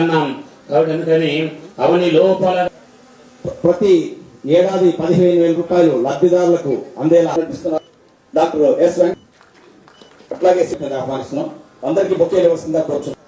అన్నాం కాబట్టి అందుకని అవని లోపల ప్రతి ఏడాది పదిహేను వేల రూపాయలు లబ్ధిదారులకు అందేలా కల్పిస్తున్నారు డాక్టర్ ఎస్ వెంకట అట్లాగే ఆహ్వానిస్తున్నాం. అందరికీ బొక్కేలు వస్తుందా కూర్చున్నాం.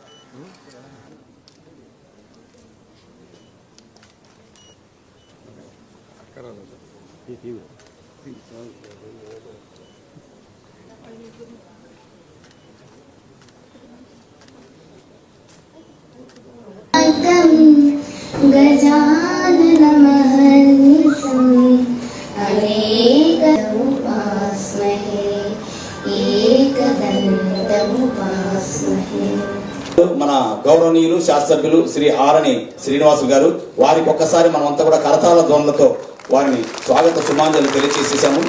మన గౌరవనీయులు శాస్త్రజ్ఞులు శ్రీ ఆరణి శ్రీనివాసు గారు వారికి ఒక్కసారి మనమంతా కూడా కరతాల ధ్వనులతో వారిని స్వాగత సుమాంజలు తెలియచేసేసాము.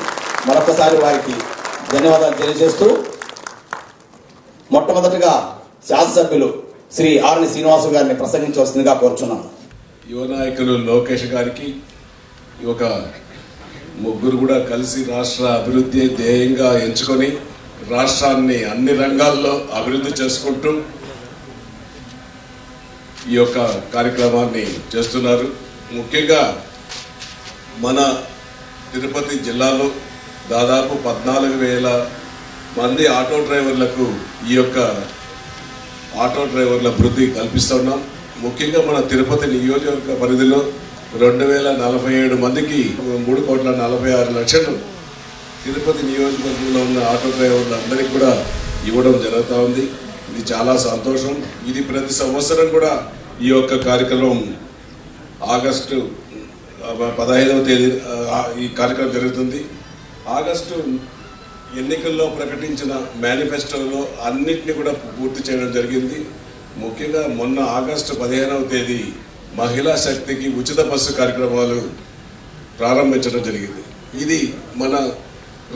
మరొకసారి వారికి ధన్యవాదాలు తెలియజేస్తూ మొట్టమొదటిగా శాసనసభ్యులు శ్రీ ఆర్ని శ్రీనివాసు గారిని ప్రసంగించవలసిందిగా కోరుచున్నాను యువ నాయకులు లోకేష్ గారికి ఈ ఒక ముగ్గురు కూడా కలిసి రాష్ట్ర అభివృద్ధి ధ్యేయంగా ఎంచుకొని రాష్ట్రాన్ని అన్ని రంగాల్లో అభివృద్ధి చేసుకుంటూ ఈ యొక్క కార్యక్రమాన్ని చేస్తున్నారు. ముఖ్యంగా మన తిరుపతి జిల్లాలో దాదాపు పద్నాలుగు వేల మంది ఆటో డ్రైవర్లకు ఈ యొక్క ఆటో డ్రైవర్ల వృద్ధి కల్పిస్తున్నాం. ముఖ్యంగా మన తిరుపతి నియోజకవర్గ పరిధిలో రెండు వేల నలభై ఏడు మందికి మూడు కోట్ల నలభై ఆరు లక్షలు తిరుపతి నియోజకవర్గంలో ఉన్న ఆటో డ్రైవర్లందరికీ కూడా ఇవ్వడం జరుగుతూ ఉంది. ఇది చాలా సంతోషం. ఇది ప్రతి సంవత్సరం కూడా ఈ యొక్క కార్యక్రమం ఆగస్టు పదహైదవ తేదీ ఈ కార్యక్రమం జరుగుతుంది. ఆగస్టు ఎన్నికల్లో ప్రకటించిన మేనిఫెస్టోలో అన్నింటినీ కూడా పూర్తి చేయడం జరిగింది. ముఖ్యంగా మొన్న ఆగస్టు పదిహేనవ తేదీ మహిళా శక్తికి ఉచిత బస్సు కార్యక్రమాలు ప్రారంభించడం జరిగింది. ఇది మన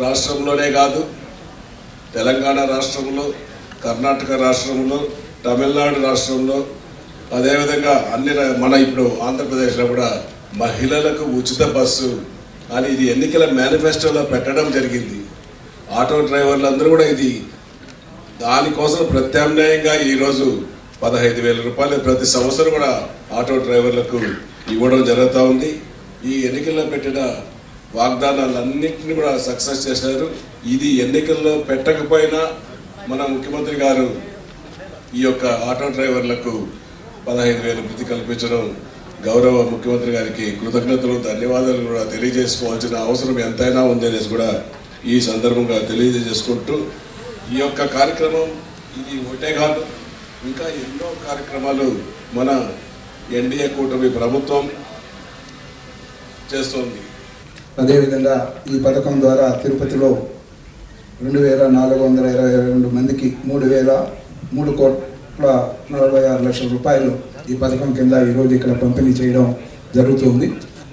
రాష్ట్రంలోనే కాదు తెలంగాణ రాష్ట్రంలో కర్ణాటక రాష్ట్రంలో తమిళనాడు రాష్ట్రంలో అదేవిధంగా అన్ని మన ఇప్పుడు ఆంధ్రప్రదేశ్లో కూడా మహిళలకు ఉచిత బస్సు అని ఇది ఎన్నికల మేనిఫెస్టోలో పెట్టడం జరిగింది. ఆటో డ్రైవర్లందరూ కూడా ఇది దానికోసం ప్రత్యామ్నాయంగా ఈరోజు పదహైదు వేల రూపాయలు ప్రతి సంవత్సరం కూడా ఆటో డ్రైవర్లకు ఇవ్వడం జరుగుతూ ఉంది. ఈ ఎన్నికల్లో పెట్టిన వాగ్దానాలన్నింటినీ కూడా సక్సెస్ చేశారు. ఇది ఎన్నికల్లో పెట్టకపోయినా మన ముఖ్యమంత్రి గారు ఈ యొక్క ఆటో డ్రైవర్లకు పదహైదు వేలు వృద్ధి కల్పించడం గౌరవ ముఖ్యమంత్రి గారికి కృతజ్ఞతలు ధన్యవాదాలు కూడా తెలియజేసుకోవాల్సిన అవసరం ఎంతైనా ఉందనేసి కూడా ఈ సందర్భంగా తెలియజేసుకుంటూ ఈ యొక్క కార్యక్రమం ఇది ఒకటే కాదు. ఇంకా ఎన్నో కార్యక్రమాలు మన ఎన్డీఏ కూటమి ప్రభుత్వం చేస్తోంది. అదేవిధంగా ఈ పథకం ద్వారా తిరుపతిలో రెండు వేల నాలుగు వందల ఇరవై రెండు మందికి మూడు వేల మూడు కోట్ల నలభై ఆరు లక్షల రూపాయలు ఈ పథకం కింద ఈరోజు ఇక్కడ పంపిణీ చేయడం జరుగుతుంది.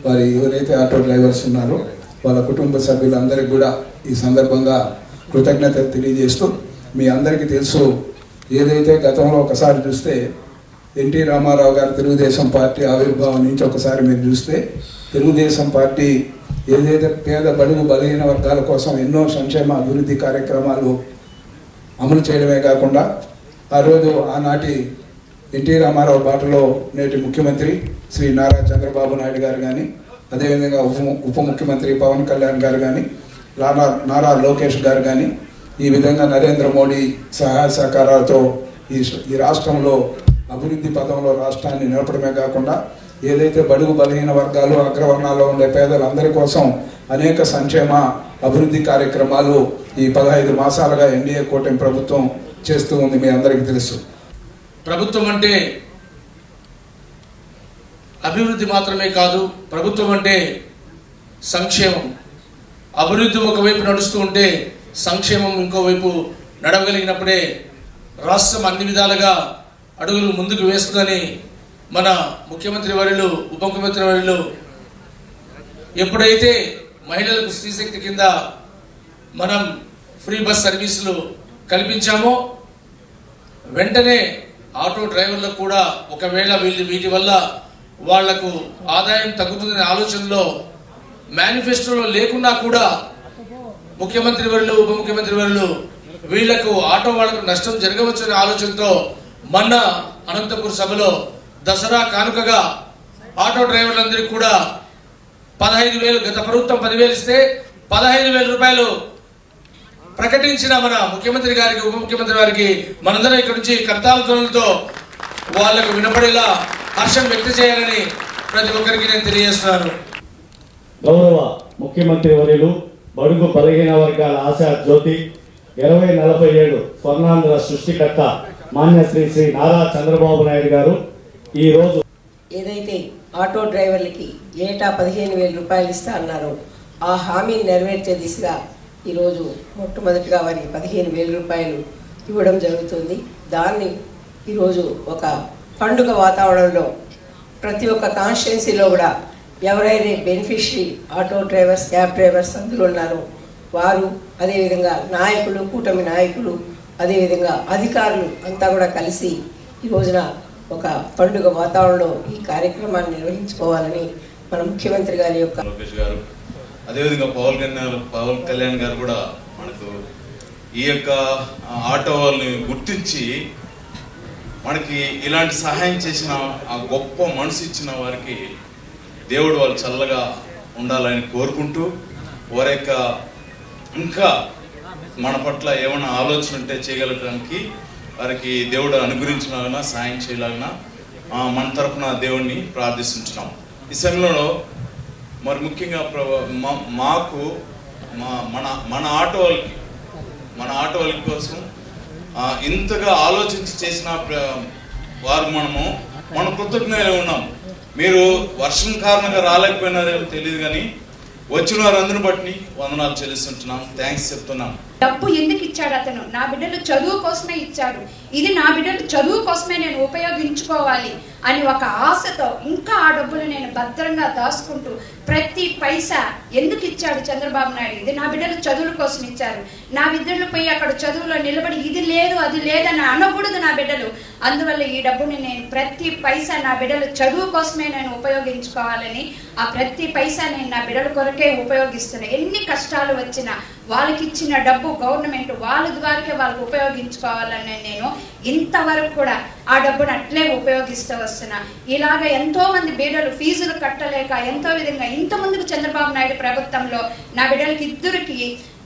వారి ఎవరైతే ఆటో డ్రైవర్స్ ఉన్నారో వాళ్ళ కుటుంబ సభ్యులందరికీ కూడా ఈ సందర్భంగా కృతజ్ఞతలు తెలియజేస్తూ మీ అందరికీ తెలుసు ఏదైతే గతంలో ఒకసారి చూస్తే ఎన్టీ రామారావు గారు తెలుగుదేశం పార్టీ ఆవిర్భావం నుంచి ఒకసారి మీరు చూస్తే తెలుగుదేశం పార్టీ ఏదైతే పేద బడుగు బలహీన వర్గాల కోసం ఎన్నో సంక్షేమ అభివృద్ధి కార్యక్రమాలు అమలు చేయడమే కాకుండా ఆ రోజు ఆనాటి ఎన్టీ రామారావు బాటలో నేటి ముఖ్యమంత్రి శ్రీ నారా చంద్రబాబు నాయుడు గారు కానీ అదేవిధంగా ఉప ఉప ముఖ్యమంత్రి పవన్ కళ్యాణ్ గారు కానీ నారా నారా లోకేష్ గారు కానీ ఈ విధంగా నరేంద్ర మోడీ సహాయ సహకారాలతో ఈ ఈ రాష్ట్రంలో అభివృద్ధి పథంలో రాష్ట్రాన్ని నిలపడమే కాకుండా ఏదైతే బడుగు బలహీన వర్గాలు అగ్రవర్ణాల్లో ఉండే పేదలందరి కోసం అనేక సంక్షేమ అభివృద్ధి కార్యక్రమాలు ఈ పదహైదు మాసాలుగా ఎన్డీఏ కూటమి ప్రభుత్వం చేస్తూ ఉంది మీ అందరికీ తెలుసు. ప్రభుత్వం అంటే అభివృద్ధి మాత్రమే కాదు ప్రభుత్వం అంటే సంక్షేమం. అభివృద్ధి ఒకవైపు నడుస్తూ ఉంటే సంక్షేమం ఇంకోవైపు నడవగలిగినప్పుడే రాష్ట్రం అన్ని విధాలుగా అడుగులు ముందుకు వేస్తుందని మన ముఖ్యమంత్రి వర్యులు ఉప ముఖ్యమంత్రి వర్యులు ఎప్పుడైతే మహిళలకు స్త్రీశక్తి కింద మనం ఫ్రీ బస్ సర్వీసులు కల్పించామో వెంటనే ఆటో డ్రైవర్లకు కూడా ఒకవేళ వీళ్ళు వీటి వల్ల వాళ్ళకు ఆదాయం తగ్గుతుందనే ఆలోచనలో మేనిఫెస్టోలో లేకున్నా కూడా ముఖ్యమంత్రి వర్లు ఉప ముఖ్యమంత్రి వర్లు వీళ్ళకు ఆటో వాళ్ళకు నష్టం జరగవచ్చనే ఆలోచనతో మొన్న అనంతపూర్ సభలో దసరా కానుకగా ఆటో డ్రైవర్లందరికీ కూడా పదహైదు వేలు గత ప్రభుత్వం పదివేలు ఇస్తే పదహైదు వేల రూపాయలు ప్రకటించిన మన ముఖ్యమంత్రి గారికి ఉప ముఖ్యమంత్రి గారికి మనందరం ఇక్కడ నుంచి కర్తాలతో వాళ్ళకు వాళ్ళకు వినపడేలా హర్షం వ్యక్త చేయాలని ప్రతి ఒక్కరికి నేను తెలియజేస్తున్నాను. గౌరవ ముఖ్యమంత్రి వర్యులు బడుగు బలహీన వర్గాల ఆశా జ్యోతి ఇరవై నలభై ఏడు స్వర్ణాంధ్ర సృష్టికర్త మాన్య శ్రీ శ్రీ నారా చంద్రబాబు నాయుడు గారు ఈ రోజు ఏదైతే ఆటో డ్రైవర్లకి ఏటా పదిహేను వేల రూపాయలు ఇస్తా అన్నారో ఆ హామీని నెరవేర్చే దిశగా ఈరోజు మొట్టమొదటిగా వారికి పదిహేను వేల రూపాయలు ఇవ్వడం జరుగుతుంది. దాన్ని ఈరోజు ఒక పండుగ వాతావరణంలో ప్రతి ఒక్క కాన్స్టిట్యున్సీలో కూడా ఎవరైతే beneficiary auto drivers cab drivers అందులో ఉన్నారో వారు అదేవిధంగా నాయకులు కూటమి నాయకులు అదేవిధంగా అధికారులు అంతా కూడా కలిసి ఈ రోజున ఒక పండుగ వాతావరణంలో ఈ కార్యక్రమాన్ని నిర్వహించుకోవాలని మన ముఖ్యమంత్రి గారి యొక్క లోకేష్ గారు అదేవిధంగా పవన్ కళ్యాణ్ పవన్ కళ్యాణ్ గారు కూడా మనకు ఈ యొక్క ఆటో వాళ్ళని గుర్తించి మనకి ఇలాంటి సహాయం చేసిన ఆ గొప్ప మనసు ఇచ్చిన వారికి దేవుడు వాళ్ళు చల్లగా ఉండాలని కోరుకుంటూ వారి యొక్క ఇంకా మన పట్ల ఏమైనా ఆలోచన ఉంటే చేయగలగడానికి వారికి దేవుడు అనుగ్రహించలాగిన సాయం చేయలాగిన మన తరపున దేవుణ్ణి ప్రార్థిస్తుంటున్నాం. ఈ సమయంలో మరి ముఖ్యంగా మాకు మా మన మన ఆటో వాళ్ళకి మన ఆటో వాళ్ళ కోసం ఇంతగా ఆలోచించి చేసిన వారు మనము మన కృతజ్ఞతలు ఉన్నాం. మీరు వర్షం కారణంగా రాలేకపోయినారేమో తెలియదు కానీ వచ్చిన వారందరిని బట్టి వందనాలు చెల్లిస్తుంటున్నాం. థ్యాంక్స్ చెప్తున్నాం. డబ్బు ఎందుకు ఇచ్చాడు అతను? నా బిడ్డలు చదువు కోసమే ఇచ్చాడు ఇది నా బిడ్డలు చదువు కోసమే నేను ఉపయోగించుకోవాలి అని ఒక ఆశతో ఇంకా ఆ డబ్బులు నేను భద్రంగా దాచుకుంటూ ప్రతి పైసా ఎందుకు ఇచ్చాడు చంద్రబాబు నాయుడు? ఇది నా బిడ్డలు చదువుల కోసం ఇచ్చారు. నా బిడ్డలు పోయి అక్కడ చదువులో నిలబడి ఇది లేదు అది లేదని అనకూడదు నా బిడ్డలు. అందువల్ల ఈ డబ్బుని నేను ప్రతి పైసా నా బిడ్డలు చదువు కోసమే నేను ఉపయోగించుకోవాలని ఆ ప్రతి పైసా నేను నా బిడ్డల కొరకే ఉపయోగిస్తున్నా. ఎన్ని కష్టాలు వచ్చినా వాళ్ళకి ఇచ్చిన డబ్బు గవర్నమెంట్ వాళ్ళ ద్వారాకే వాళ్ళకి ఉపయోగించుకోవాలని నేను ఇంతవరకు కూడా ఆ డబ్బును అట్లే ఉపయోగిస్తూ వస్తున్నా. ఇలాగ ఎంతో మంది బిడ్డలు ఫీజులు కట్టలేక ఎంతో విధంగా ఇంత ముందుకు చంద్రబాబు నాయుడు ప్రభుత్వంలో నా బిడ్డలకి ఇద్దరికి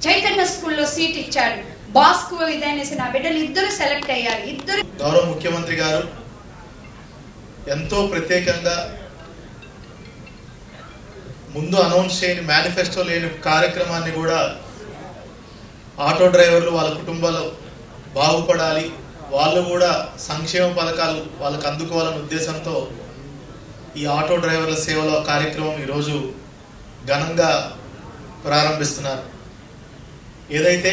చైతన్య స్కూల్లో సీట్ ఇచ్చాడు. బాస్కు ఇదనేసి నా బిడ్డలు ఇద్దరు సెలెక్ట్ అయ్యారు. ఇద్దరు గౌరవ ముఖ్యమంత్రి గారు ఎంతో ప్రత్యేకంగా ముందు అనౌన్స్ చేయని మేనిఫెస్టో లేని కార్యక్రమాన్ని కూడా ఆటో డ్రైవర్లు వాళ్ళ కుటుంబాలు బాగుపడాలి. వాళ్ళు కూడా సంక్షేమ పథకాలు వాళ్ళకు అందుకోవాలనే ఉద్దేశంతో ఈ ఆటో డ్రైవర్ల సేవల కార్యక్రమం ఈరోజు ఘనంగా ప్రారంభిస్తున్నారు. ఏదైతే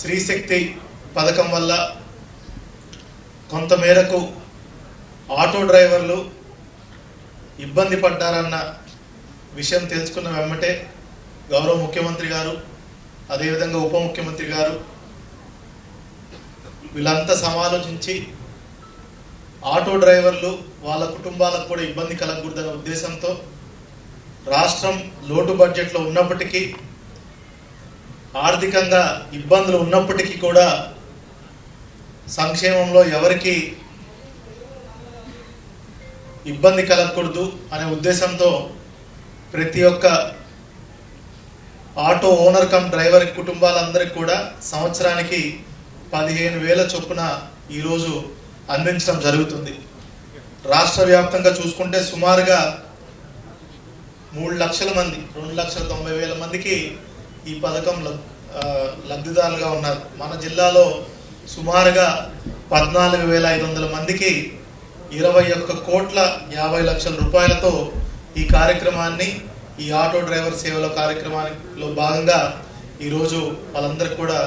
శ్రీశక్తి పథకం వల్ల కొంతమేరకు ఆటో డ్రైవర్లు ఇబ్బంది పడ్డారన్న విషయం తెలుసుకున్న వెమ్మటే గౌరవ ముఖ్యమంత్రి గారు అదేవిధంగా ఉప ముఖ్యమంత్రి గారు వీళ్ళంతా సమాలోచించి ఆటో డ్రైవర్లు వాళ్ళ కుటుంబాలకు కూడా ఇబ్బంది కలగకూడదనే ఉద్దేశంతో రాష్ట్రం లోటు బడ్జెట్లో ఉన్నప్పటికీ ఆర్థికంగా ఇబ్బందులు ఉన్నప్పటికీ కూడా సంక్షేమంలో ఎవరికి ఇబ్బంది కలగకూడదు అనే ఉద్దేశంతో ప్రతి ఒక్క ఆటో ఓనర్ కమ్ డ్రైవర్ కుటుంబాలందరికీ కూడా సంవత్సరానికి పదిహేను వేల చొప్పున ఈరోజు అందించడం జరుగుతుంది. రాష్ట్ర వ్యాప్తంగా చూసుకుంటే సుమారుగా మూడు లక్షల మంది రెండు లక్షల తొంభై వేల మందికి ఈ పథకం లబ్- లబ్ధిదారులుగా ఉన్నారు. మన జిల్లాలో సుమారుగా పద్నాలుగు వేల ఐదు వందల మందికి ఇరవై ఒక్క కోట్ల యాభై లక్షల రూపాయలతో ఈ కార్యక్రమాన్ని ఈ ఆటో డ్రైవర్ సేవల కార్యక్రమానిలో భాగంగా ఈరోజు వాళ్ళందరికీ కూడా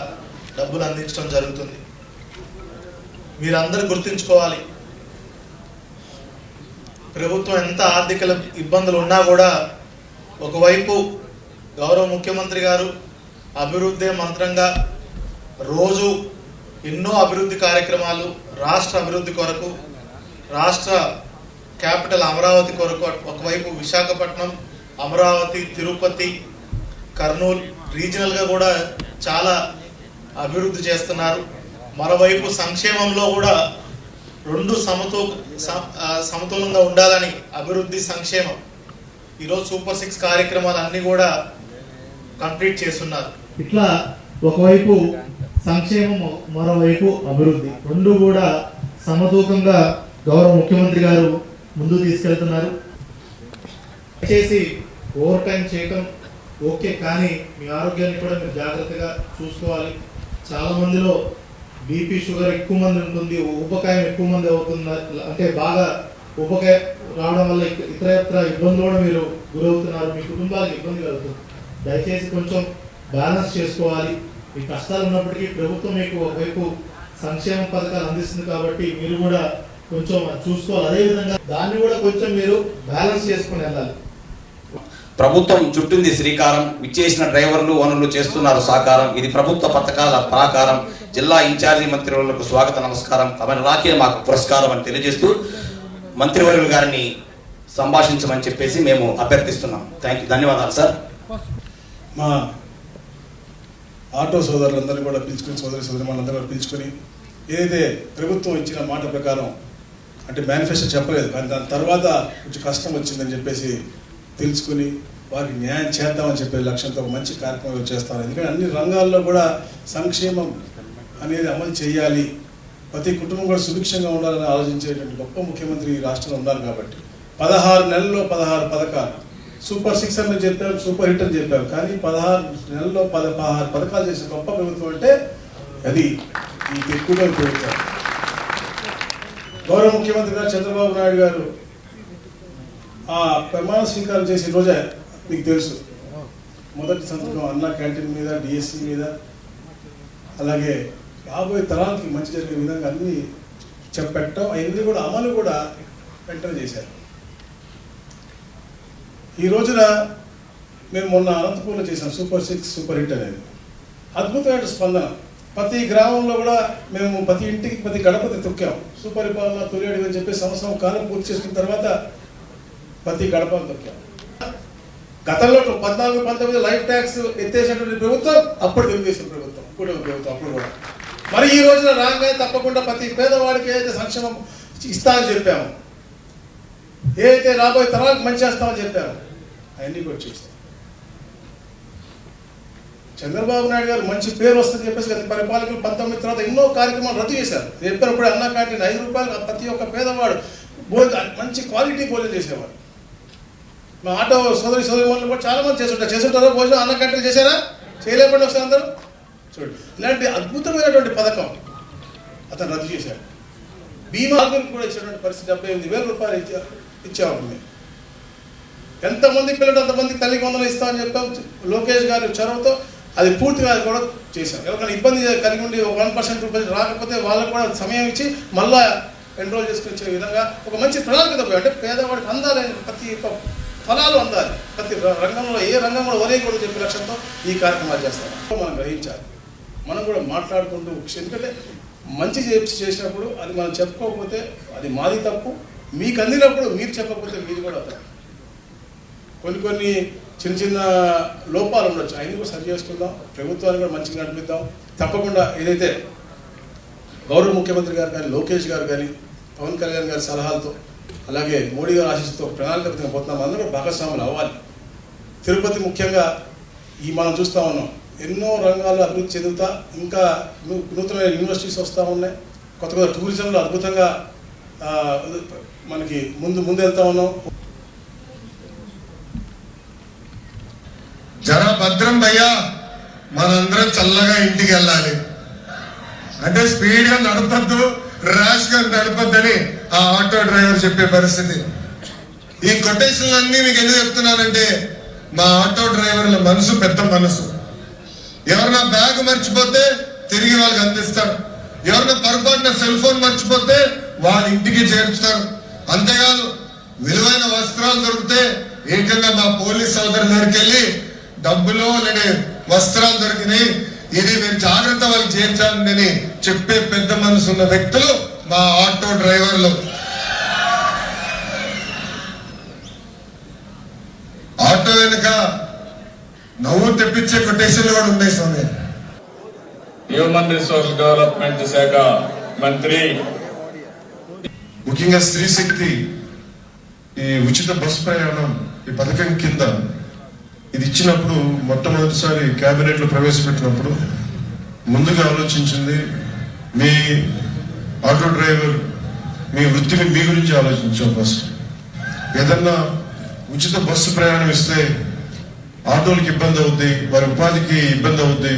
డబ్బులు అందించడం జరుగుతుంది. మీరందరూ గుర్తుంచుకోవాలి ప్రభుత్వం ఎంత ఆర్థిక ఇబ్బందులు ఉన్నా కూడా ఒకవైపు గౌరవ ముఖ్యమంత్రి గారు అభివృద్ధి మంత్రంగా రోజు ఎన్నో అభివృద్ధి కార్యక్రమాలు రాష్ట్ర అభివృద్ధి కొరకు రాష్ట్ర క్యాపిటల్ అమరావతి కొరకు ఒకవైపు విశాఖపట్నం అమరావతి తిరుపతి కర్నూలు రీజనల్గా కూడా చాలా అభివృద్ధి చేస్తున్నారు. మరోవైపు సంక్షేమంలో కూడా రెండు సమతో స- సమతులంగా ఉండాలని అభివృద్ధి సంక్షేమం. ఈరోజు సూపర్ సిక్స్ కార్యక్రమాలు అన్నీ కూడా కంప్లీట్ చేస్తున్నారు. ఇట్లా ఒకవైపు సంక్షేమం మరోవైపు అభివృద్ధి. రెండు కూడా సమతూకంగా గౌరవ ముఖ్యమంత్రి గారు ముందుకు తీసుకెళ్తున్నారు. దయచేసి ఓవర్ టైం చేయటం ఓకే కానీ మీ ఆరోగ్యాన్ని కూడా మీరు జాగ్రత్తగా చూసుకోవాలి. చాలా మందిలో బీపీ షుగర్ ఎక్కువ మంది ఉంటుంది ఉపకాయం ఎక్కువ మంది అవుతుంది అంటే బాగా ఉపకాయ రావడం వల్ల ఇతర ఇతరత్ర ఇబ్బందులు కూడా మీరు గురవుతున్నారు మీ కుటుంబాలకు ఇబ్బంది కలుగుతుంది. దయచేసి కొంచెం బ్యాలెన్స్ చేసుకోవాలి. మీ కష్టాలు ఉన్నప్పటికీ ప్రభుత్వం మీకు ఒకవైపు సంక్షేమ పథకాలు అందిస్తుంది కాబట్టి మీరు కూడా కొంచెం చూసుకోవాలి. అదేవిధంగా దాన్ని కూడా కొంచెం మీరు బ్యాలెన్స్ చేసుకుని వెళ్ళాలి. ప్రభుత్వం చుట్టింది శ్రీకారం విచ్చేసిన డ్రైవర్లు వనరులు చేస్తున్నారు సాకారం. ఇది ప్రభుత్వ పథకాల ప్రాకారం. జిల్లా ఇన్ఛార్జి మంత్రివర్యులకు స్వాగత నమస్కారం. తమని రాకే మాకు పురస్కారం అని తెలియజేస్తూ మంత్రివర్యులు గారిని సంభాషించమని చెప్పేసి మేము అభ్యర్థిస్తున్నాం. థ్యాంక్ యూ ధన్యవాదాలు సార్. మా ఆటో సోదరులందరినీ కూడా పిలుచుకుని సోదరి సోదరిమణులందరూ కూడా పిలుచుకొని ఏదైతే ప్రభుత్వం ఇచ్చిన మాట ప్రకారం అంటే మేనిఫెస్టో చెప్పలేదు కానీ దాని తర్వాత కొంచెం కష్టం వచ్చిందని చెప్పేసి తెలుసుకుని వారికి న్యాయం చేద్దామని చెప్పే లక్ష్యంతో ఒక మంచి కార్యక్రమం చేస్తాను ఎందుకంటే అన్ని రంగాల్లో కూడా సంక్షేమం అనేది అమలు చేయాలి. ప్రతి కుటుంబం కూడా సుభిక్షంగా ఉండాలని ఆలోచించేటువంటి గొప్ప ముఖ్యమంత్రి ఈ రాష్ట్రంలో ఉన్నారు కాబట్టి. పదహారు నెలల్లో పదహారు పథకాలు. సూపర్ సిక్స్ అని చెప్పారు సూపర్ హిట్ అని చెప్పారు కానీ పదహారు నెలల్లో పద పదహారు పథకాలు చేసిన గొప్ప ప్రభుత్వం అంటే అది ఈ ఎక్కువగా ప్రభుత్వం గౌరవ ముఖ్యమంత్రి గారు చంద్రబాబు నాయుడు గారు ఆ ప్రమాణ స్వీకారం చేసే రోజే మీకు తెలుసు. మొదటి సంతకం అన్న క్యాంటీన్ మీద డిఎస్సి మీద అలాగే రాబోయే తరాలకి మంచి జరిగే విధంగా అన్ని చెప్పటం అవన్నీ కూడా అమలు కూడా వెంటనే చేశారు. ఈ రోజున మేము మొన్న అనంతపూర్లో చేసాం సూపర్ సిక్స్ సూపర్ హిట్ అనేది. అద్భుతమైన స్పందన. ప్రతి గ్రామంలో కూడా మేము ప్రతి ఇంటికి ప్రతి గడపతి తొక్కాం. సుపరిపాలన తొలియడి అని చెప్పి సంవత్సరం కాలం పూర్తి చేసుకున్న తర్వాత ప్రతి గడప గతంలో పద్నాలుగు పంతొమ్మిది లైఫ్ ట్యాక్స్ ఎత్తేసినటువంటి ప్రభుత్వం అప్పుడు తెలుగుదేశం ప్రభుత్వం ఇప్పుడు ప్రభుత్వం అప్పుడు కూడా. మరి ఈ రోజున రాగానే తప్పకుండా ప్రతి పేదవాడికి ఏదైతే సంక్షేమం ఇస్తామని చెప్పాము ఏదైతే రాబోయే తరాలకు మంచి చేస్తామని చెప్పాము అవన్నీ కూడా చేస్తాం. చంద్రబాబు నాయుడు గారు మంచి పేరు వస్తుంది చెప్పేసి గత పరిపాలకులు పంతొమ్మిది తర్వాత ఎన్నో కార్యక్రమాలు రద్దు చేశారు. చెప్పినప్పుడు అన్న క్యాంటీన్ ఐదు రూపాయలు ప్రతి ఒక్క పేదవాడు భోజనం మంచి క్వాలిటీ భోజనం చేసేవాడు. మా ఆటో సోదరి సోదరి వాళ్ళు కూడా చాలా మంది చేస్తుంటారు. చేస్తుంటారు? భోజనం అన్న క్యాంటీన్ చేశారా? చేయలేకుండా వస్తారు అందరూ? చూడండి. ఇలాంటి అద్భుతమైనటువంటి పథకం అతను రద్దు చేశాడు. బీమా కూడా ఇచ్చినటువంటి పరిస్థితి డెబ్బై ఎనిమిది వేల రూపాయలు ఇచ్చా ఇచ్చాము ఎంతమంది పిల్లలు అంతమంది తల్లి వందలు ఇస్తామని చెప్పాం లోకేష్ గారి చొరవతో అది పూర్తిగా కూడా చేశాం ఎవరికైనా ఇబ్బంది కలిగి ఉండి వన్ పర్సెంట్ రూపాయలు రాకపోతే వాళ్ళకు కూడా సమయం ఇచ్చి మళ్ళా ఎన్రోల్ చేసుకొచ్చే విధంగా ఒక మంచి ప్రణాళిక పోయి అంటే పేదవాడికి అందాలి ప్రతి ఫలాలు అందాలి. ప్రతి రంగంలో ఏ రంగంలో ఒరేయకూడదు చెప్పే లక్ష్యంతో ఈ కార్యక్రమాలు చేస్తాం మనం గ్రహించాలి. మనం కూడా మాట్లాడుకుంటూ ఎందుకంటే మంచి చేసినప్పుడు అది మనం చెప్పుకోకపోతే అది మాది తప్పు. మీకు అందినప్పుడు మీరు చెప్పకపోతే మీది కూడా తప్పు. కొన్ని కొన్ని చిన్న చిన్న లోపాలు ఉండొచ్చు. అవన్నీ కూడా సరి చేసుకుందాం. ప్రభుత్వాన్ని కూడా మంచిగా నడిపిద్దాం. తప్పకుండా ఏదైతే గౌరవ ముఖ్యమంత్రి గారు కానీ లోకేష్ గారు కానీ పవన్ కళ్యాణ్ గారి సలహాలతో అలాగే మోడీ గారు ఆశిస్తూ ప్రణాళికబద్ధంగా పోతున్నాం. అందరూ భాగస్వాములు అవ్వాలి. తిరుపతి ముఖ్యంగా ఈ మనం చూస్తూ ఉన్నాం. ఎన్నో రంగాల్లో అభివృద్ధి చెందుతా ఇంకా నూతనమైన యూనివర్సిటీస్ వస్తూ ఉన్నాయి. కొత్త కొత్త టూరిజంలో అద్భుతంగా మనకి ముందు ముందు వెళ్తా ఉన్నాం. జర భద్రం భయ్యా మనందరం చల్లగా ఇంటికి వెళ్ళాలి. అంటే స్పీడ్గా నడపద్దు ర్యాష్గా నడపద్దని ఆ ఆటో డ్రైవర్ చెప్పే పరిస్థితి. ఈ కొటేషన్లన్నీ అన్ని మీకు ఎందుకు చెప్తున్నానంటే మా ఆటో డ్రైవర్ల మనసు పెద్ద మనసు. ఎవరన్నా బ్యాగ్ మర్చిపోతే తిరిగి వాళ్ళకి అందిస్తారు. ఎవరన్నా పొరపాటున సెల్ ఫోన్ మర్చిపోతే వాళ్ళ ఇంటికి చేర్చుతారు. అంతేకాదు విలువైన వస్త్రాలు దొరికితే ఏకంగా మా పోలీస్ సోదరు దగ్గరికి వెళ్ళి డబ్బులు లేని వస్త్రాలు దొరికినాయి. ఇది మీరు జాగ్రత్త వాళ్ళు చేర్చాలని చెప్పే పెద్ద మనసు ఉన్న వ్యక్తులు మా ఆటో డ్రైవర్లు. ఆటో వెనుక నవ్వు తెప్పించే కొటేషన్లు కూడా ఉన్నాయి స్వామి. హ్యూమన్ రిసోర్స్ డెవలప్మెంట్ శాఖ మంత్రి ముఖ్యంగా స్త్రీ శక్తి ఈ ఉచిత బస్ ప్రయాణం ఈ పథకం కింద ఇది ఇచ్చినప్పుడు మొట్టమొదటిసారి కేబినెట్లో ప్రవేశపెట్టినప్పుడు ముందుగా ఆలోచించింది మీ ఆటో డ్రైవర్ మీ వృత్తిని మీ గురించి ఆలోచించాం ఫస్ట్ ఏదన్నా ఉచిత బస్సు ప్రయాణం ఇస్తే ఆటోలకు ఇబ్బంది అవుద్ది వారి ఉపాధికి ఇబ్బంది అవుద్ది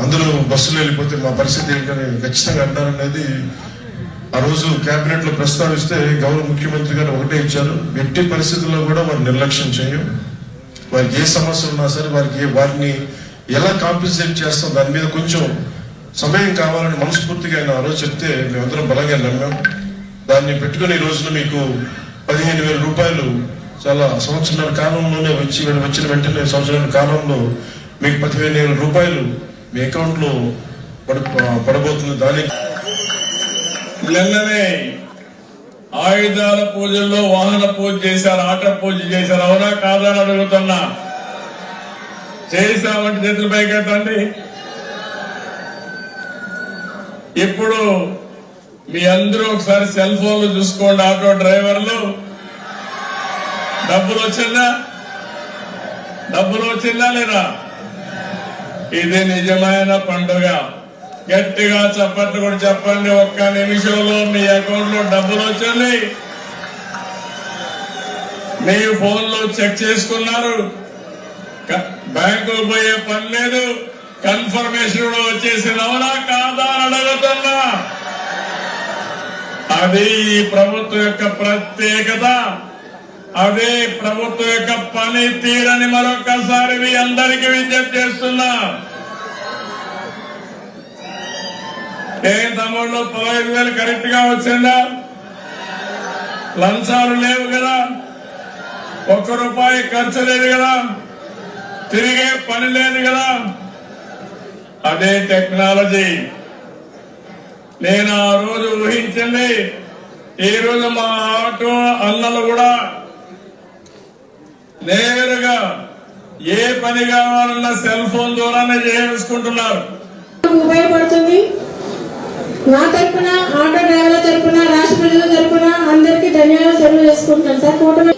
అందరూ బస్సులో వెళ్ళిపోతే మా పరిస్థితి ఏంటని ఖచ్చితంగా అన్నారనేది ఆ రోజు కేబినెట్లో ప్రస్తావిస్తే గౌరవ ముఖ్యమంత్రి గారు ఒకటే ఇచ్చారు. ఎట్టి పరిస్థితుల్లో కూడా వారు నిర్లక్ష్యం చేయం వారికి ఏ సమస్య ఉన్నా సరే వారికి వారిని ఎలా కాంపెన్సేట్ చేస్తాం దాని మీద కొంచెం సమయం కావాలని మనస్ఫూర్తిగా ఆయన ఆ రోజు చెప్తే మేమందరం బలంగా నమ్మాం. దాన్ని పెట్టుకుని ఈ రోజున మీకు పదిహేను వేల రూపాయలు చాలా సంవత్సరాల కాలంలోనే వచ్చి వచ్చిన వెంటనే సంవత్సరాల కాలంలో మీకు పదిహేను వేల రూపాయలు మీ అకౌంట్లో పడ పడబోతుంది. దానికి నిన్ననే ఆయుధాల పూజల్లో వాహన పూజ చేశారు ఆట పూజ చేశారు. అవునా కాదా అడుగుతున్నా. చేశామంటే చేతులు పైకెత్తండి. ఇప్పుడు మీ అందరూ ఒకసారి సెల్ ఫోన్లు చూసుకోండి ఆటో డ్రైవర్లు. డబ్బులు వచ్చిందా? డబ్బులు వచ్చిందా లేదా? ఇది నిజమైన పండుగ. గట్టిగా చప్పట్లు కూడా చెప్పండి ఒక్క నిమిషంలో మీ అకౌంట్లో డబ్బులు వచ్చింది. మీ ఫోన్లో చెక్ చేసుకున్నారు. బ్యాంకు పోయే పని లేదు. కన్ఫర్మేషన్ కూడా వచ్చేసింది అవునా కాదా అని అడుగుతున్నా. అది ఈ ప్రభుత్వం యొక్క ప్రత్యేకత. అదే ప్రభుత్వం యొక్క పని తీరని మరొకసారి మీ అందరికీ విజ్ఞప్తి చేస్తున్నా. ఏం తమ్ముళ్ళు పదహైదు వేలు కరెక్ట్గా వచ్చిందా? లంచాలు లేవు కదా. ఒక్క రూపాయి ఖర్చు లేదు కదా. తిరిగే పని లేదు కదా. అదే టెక్నాలజీ. నేను ఆ రోజు ఊహించండి ఈ రోజు మా ఆటో అన్నలు కూడా నేరుగా ఏ పని కావాలన్నా సెల్ ఫోన్ ద్వారానే చేసుకుంటున్నారు ఉపయోగపడుతుంది నా తరఫున ఆటో డ్రైవర్ల తరఫున రాష్ట్ర ప్రజల తరఫున అందరికీ ధన్యవాదాలు తెలియజేసుకుంటున్నాను. సార్ కూటమి